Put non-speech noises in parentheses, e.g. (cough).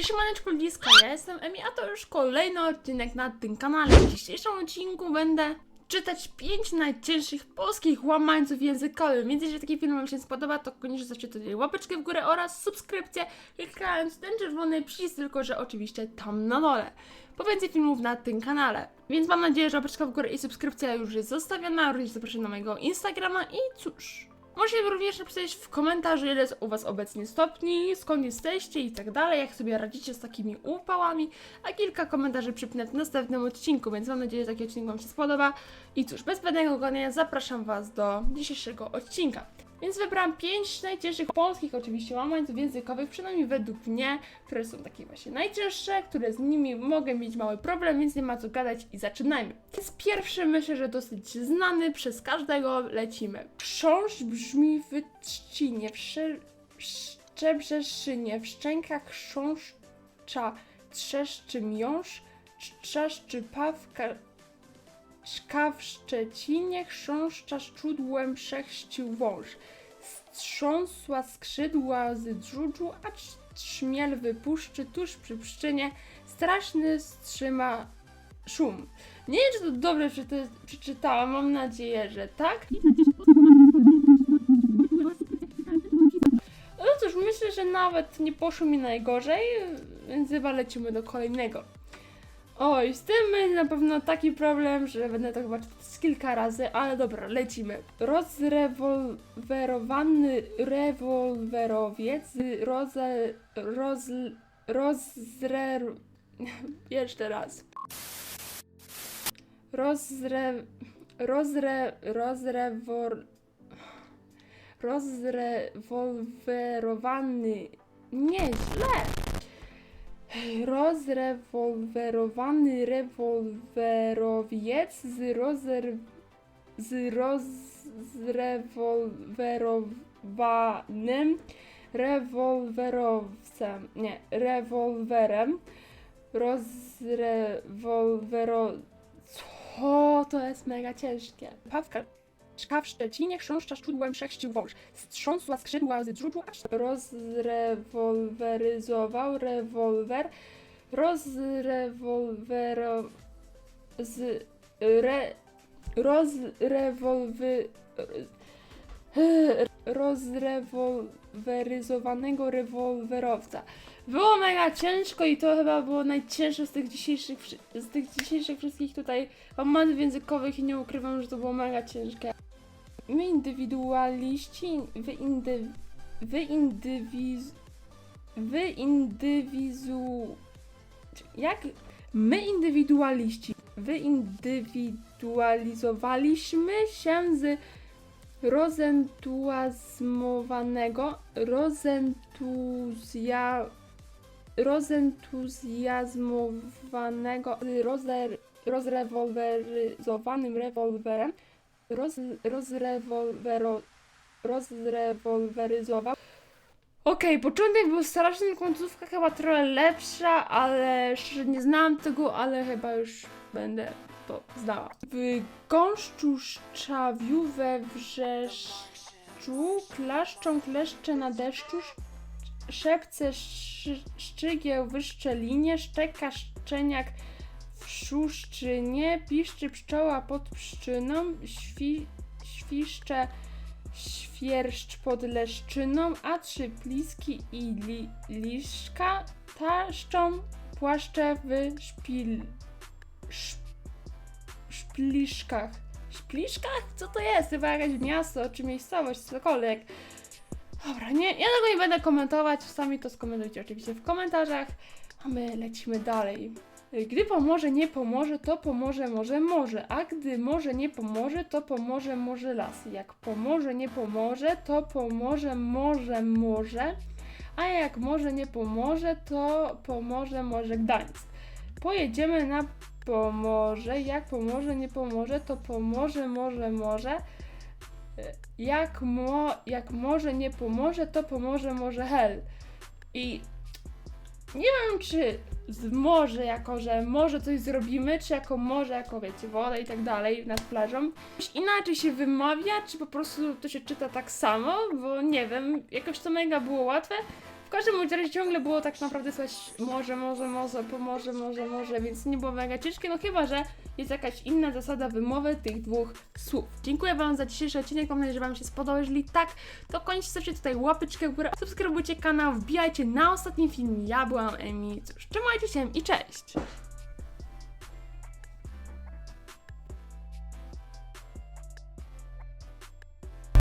Cześć, maneczko Liska, ja jestem Emi, a to już kolejny odcinek na tym kanale. W dzisiejszym odcinku będę czytać 5 najcięższych polskich łamańców językowych. Więc jeżeli taki film Wam się spodoba, to koniecznie zostawcie tutaj łapeczkę w górę oraz subskrypcję, klikając ten czerwony przycisk, tylko że oczywiście tam na dole. Po więcej filmów na tym kanale. Więc mam nadzieję, że łapeczka w górę i subskrypcja już jest zostawiona. Również zapraszam na mojego Instagrama i cóż... Możecie również napisać w komentarzu, ile jest u Was obecnie stopni, skąd jesteście i tak dalej, jak sobie radzicie z takimi upałami, a kilka komentarzy przypnę w następnym odcinku, więc mam nadzieję, że taki odcinek Wam się spodoba. I cóż, bez zbędnego gadania zapraszam Was do dzisiejszego odcinka. Więc wybrałam pięć najcięższych polskich oczywiście łamańców językowych, przynajmniej według mnie, które są takie właśnie najcięższe, które z nimi mogę mieć mały problem, więc nie ma co gadać i zaczynajmy. Więc pierwszy myślę, że dosyć znany przez każdego lecimy. Chrząszcz brzmi w trzcinie, w szy... szczebrze szynie, w szczękach chrząszcza trzeszczy miąższ, trzeszczy pawka Szka w Szczecinie chrząszcza szczudłem przechścił wąż. Strząsła skrzydła z dżudżu, a trz- trzmiel wypuszczy tuż przy pszczynie. Straszny strzyma szum. Nie wiem, czy to dobrze przeczy- przeczytałam, mam nadzieję, że tak. No cóż, myślę, że nawet nie poszło mi najgorzej, więc chyba lecimy do kolejnego. Oj, z tym będzie na pewno taki problem, że będę to chyba czytać kilka razy, ale dobra, lecimy. Rozrewolwerowany rewolwerowiec, roze, roz, rozre... (laughs) Jeszcze raz. Rozre... Rozre... Rozrewor... Rozrewolwerowany... Nieźle! Rozrewolwerowany rewolwerowiec z rozer... z rozrewolwerowanym rewolwerowcem, nie, rewolwerem, rozrewolwero... Co? To jest mega ciężkie. Pawka Czka w Szczecinie chrząszcza szczudłem przechścił wąż. Strząsła skrzydła z dżudżu, aż rozrewolweryzował rewolwer. Rozrewolwero... z... re... rozrewolwy... rozrewolweryzowanego rewolwerowca. Było mega ciężko i to chyba było najcięższe z tych dzisiejszych, z tych dzisiejszych wszystkich tutaj łamanych językowych i nie ukrywam, że to było mega ciężkie. My indywidualiści wyindy, wyindywiz, wyindywizu... Jak? My indywidualiści wyindywidualizowaliśmy się z rozentuazmowanego, rozentuzja, rozentuzjazmowanego, rozer, rozrewolweryzowanym rewolwerem, roz, rozrewolwero, rozrewolweryzował. Okej, początek był straszny, końcówka chyba trochę lepsza, ale szczerze nie znałam tego, ale chyba już będę to znała. W gąszczu szczawiu we wrzeszczu klaszczą kleszcze na deszczu sz- szepce szy, szczygieł w szczelinie, szczeka szczeniak w szuszczynie, piszczy pszczoła pod pszczyną, świ, świszcze świerszcz pod leszczyną, a trzy pliski i li, liszka taszczą płaszcze w szpil, szp, szpliszkach. Szpliszkach? Co to jest? Chyba jakieś miasto czy miejscowość, cokolwiek. Dobra, nie, ja tego nie będę komentować, sami to skomentujcie oczywiście w komentarzach, a my lecimy dalej. Gdy pomoże, nie pomoże, to pomoże, może, może. A gdy może, nie pomoże, to pomoże, może las. Jak pomoże, nie pomoże, to pomoże, może, może. A jak może, nie pomoże, to pomoże, może Gdańsk. Pojedziemy na Pomorze. Jak pomoże, nie pomoże, to pomoże, może, może. Jak, mo, jak może, nie pomoże, to pomoże, może hel. I nie wiem, czy z morze jako, że może coś zrobimy, czy jako morze, jako wiecie, woda i tak dalej nad plażą. Jakoś inaczej się wymawia, czy po prostu to się czyta tak samo, bo nie wiem, jakoś to mega było łatwe. W każdym bądź razie ciągle było tak naprawdę słychać może, może, może, pomoże, może, może, więc nie było mega ciężkie, no chyba, że jest jakaś inna zasada wymowy tych dwóch słów. Dziękuję Wam za dzisiejszy odcinek, mam nadzieję, że Wam się spodobał. Jeżeli tak, to koniecznie zostawcie tutaj łapeczkę w górę, subskrybujcie kanał, wbijajcie na ostatni film. Ja byłam Emi, cóż, trzymajcie się i cześć!